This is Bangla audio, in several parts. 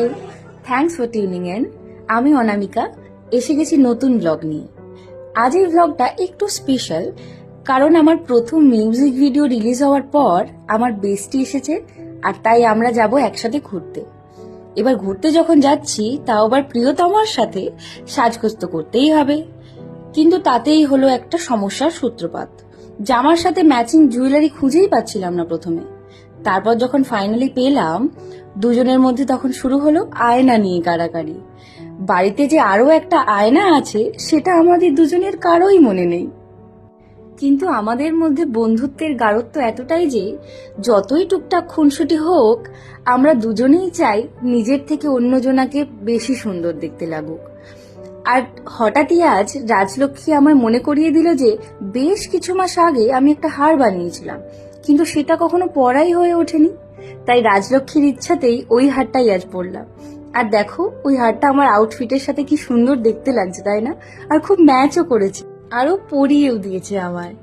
You thanks for tuning in আমি অনামিকা, এসে গেছি নতুন ব্লগ নিয়ে। আজ এই ব্লগটা একটু স্পেশাল কারণ আমার প্রথম মিউজিক ভিডিও রিলিজ হওয়ার পর আমার বেস্টি এসেছে, আর তাই আমরা যাব একসাথে ঘুরতে। এবার ঘুরতে যখন যাচ্ছি, তাও আবার প্রিয়তমার সাথে সাজগোজ করতেই হবে। কিন্তু তাতেই হলো একটা সমস্যার সূত্রপাত। জামার সাথে ম্যাচিং জুয়েলারি খুঁজেই পাচ্ছিলাম না প্রথমে। তারপর যখন ফাইনালি পেলাম, দুজনের মধ্যে তখন শুরু হলো আয়না নিয়ে কাড়াকাড়ি। বাড়িতে যে আরও একটা আয়না আছে, সেটা আমাদের দুজনের কারোই মনে নেই। কিন্তু আমাদের মধ্যে বন্ধুত্বের গাঢ়ত্ব এতটাই যে, যতই টুকটাক খুনসুটি হোক, আমরা দুজনেই চাই নিজের থেকে অন্যজনাকে বেশি সুন্দর দেখতে লাগুক। আর হঠাৎই আজ রাজলক্ষ্মী আমায় মনে করিয়ে দিল যে, বেশ কিছু মাস আগে আমি একটা হার বানিয়েছিলাম। কিন্তু সেটা কখনো পরাই হয়ে ওঠেনি। তাই রাজলক্ষ্মীর ইচ্ছাতেই ওই হারটাই আজ পরলাম আর দেখো, ওই হারটা আমার আউটফিটের সাথে কি সুন্দর দেখতে লাগছে, তাই না? আর খুব ম্যাচও করেছে। আরও পরিয়েও দিয়েছে আমায়।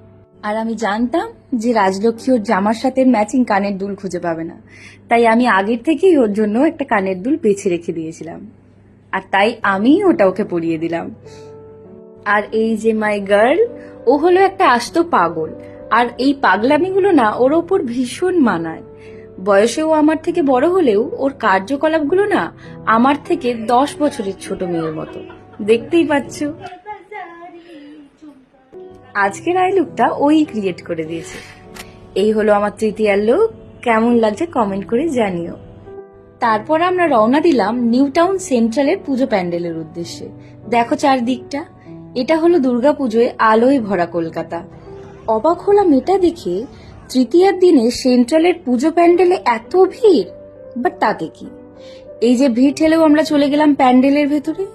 আর আমি জানতাম যে রাজলক্ষ্মী ওর জামার সাথে ম্যাচিং কানের দুল খুঁজে পাবে না। তাই আমি আগের থেকেই ওর জন্য একটা কানের দুল বেছে রেখে দিয়েছিলাম। আর তাই আমি ওটা ওকে পরিয়ে দিলাম। আর এই যে মাই গার্ল ও হলো একটা আস্ত পাগল। আর এই পাগলামিগুলো না ওর ওপর ভীষণ মানায়। বয়সেও আমার থেকে বড় হলেও ওর কার্যকলাপগুলো না আমার থেকে দশ বছরের ছোট মেয়ের মতো। দেখতেই পাচ্ছ। আজকের আই লুকটা ওই ক্রিয়েট করে দিয়েছে। এই হলো আমার তৃতীয়ার লুক কেমন লাগছে কমেন্ট করে জানিও। তারপর আমরা রওনা দিলাম নিউ টাউন সেন্ট্রালের পুজো প্যান্ডেলের উদ্দেশ্যে। দেখো চারদিকটা। এটা হলো দুর্গাপুজোয় আলোয় ভরা কলকাতা। অবাক হলাম এটা দেখে। তৃতীয়ার দিনে সেন্ট্রালের পুজো প্যান্ডেলে এত ভিড়? বাট তাতে কি? এই যে ভিড় ঠেলেও আমরা চলে গেলাম প্যান্ডেলের ভেতরে?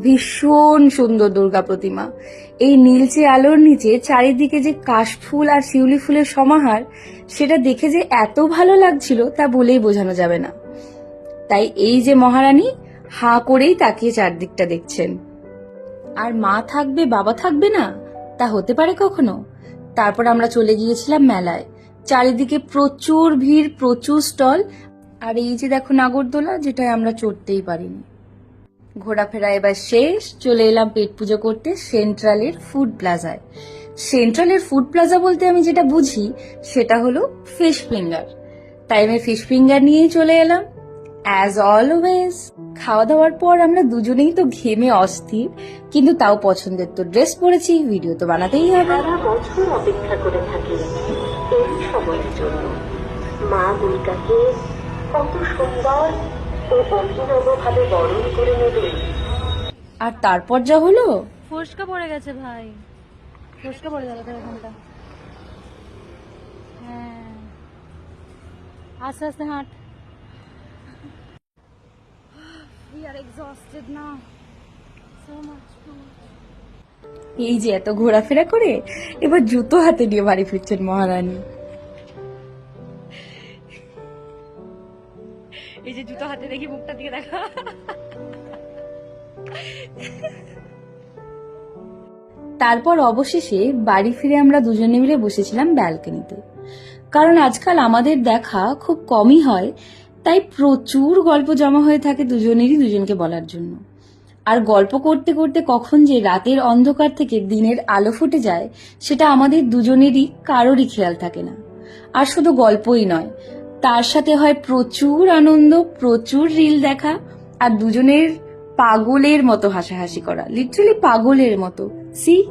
ভীষণ সুন্দর দুর্গা প্রতিমা। এই নীলচে আলোর নিচে চারিদিকে যে কাশফুল আর শিউলি ফুলের সমাহার, সেটা দেখে যে এত ভালো লাগছিল তা বলেই বোঝানো যাবে না। তাই এই যে মহারানী, হাঁ করেই তাকিয়ে চারদিকটা দেখছেন। আর মা থাকবে, বাবা থাকবে না? তা হতে পারে কখনো? তারপর আমরা চলে গিয়েছিলাম মেলায়। চারিদিকে প্রচুর ভিড়, প্রচুর স্টল। আর এই যে দেখো নাগরদোলা, যেটায় আমরা চড়তেই পারিনি। ঘোরাফেরা এবার শেষ, চলে এলাম পেট পুজো করতে সেন্ট্রালের ফুড প্লাজায়। সেন্ট্রালের ফুড প্লাজা বলতে আমি যেটা বুঝি, সেটা হলো ফিশ ফিঙ্গার। তাই আমি ফিশ ফিঙ্গার নিয়েই চলে এলাম। অ্যাজ অলওয়েজ খাওয়া দাওয়ার পর আমরা দুজনেই তো ঘেমে অস্থির কিন্তু তাও পছন্দের তো ড্রেস পরেছি ভিডিও তো বানাতেই হবে। বছর অপেক্ষা করে থাকি এই সময়ের জন্য। মা দুর্গাকে কত সুন্দর ও বরণ করে নেবে। আর তারপর যা হলো? ফসকা পড়ে গেছে ভাই। ফসকা পড়ে তোর এখানটা। হ্যাঁ। আস্তে আস্তে হাঁট। We are exhausted now. So much. so much. এই যে এত ঘোরাফেরা করে এবার জুতো হাতে নিয়ে বাড়ি ফিরছেন মহারানী এই যে জুতো হাতে দেখি মুখটা দিকে দেখা তারপর অবশেষে বাড়ি ফিরে আমরা দুজনে মিলে বসেছিলাম ব্যালকনিতে কারণ আজকাল আমাদের দেখা খুব কমই হয় তাই প্রচুর গল্প জমা হয়ে থাকে দুজনেরই দুজনকে বলার জন্য। আর গল্প করতে করতে কখন যে রাতের অন্ধকার থেকে দিনের আলো ফুটে যায়, সেটা আমাদের দুজনেরই কারোরই খেয়াল থাকে না। আর শুধু গল্পই নয়, তার সাথে হয় প্রচুর আনন্দ, প্রচুর রিল দেখা, আর দুজনের পাগলের মতো হাসাহাসি করা লিটারালি পাগলের মতো। সি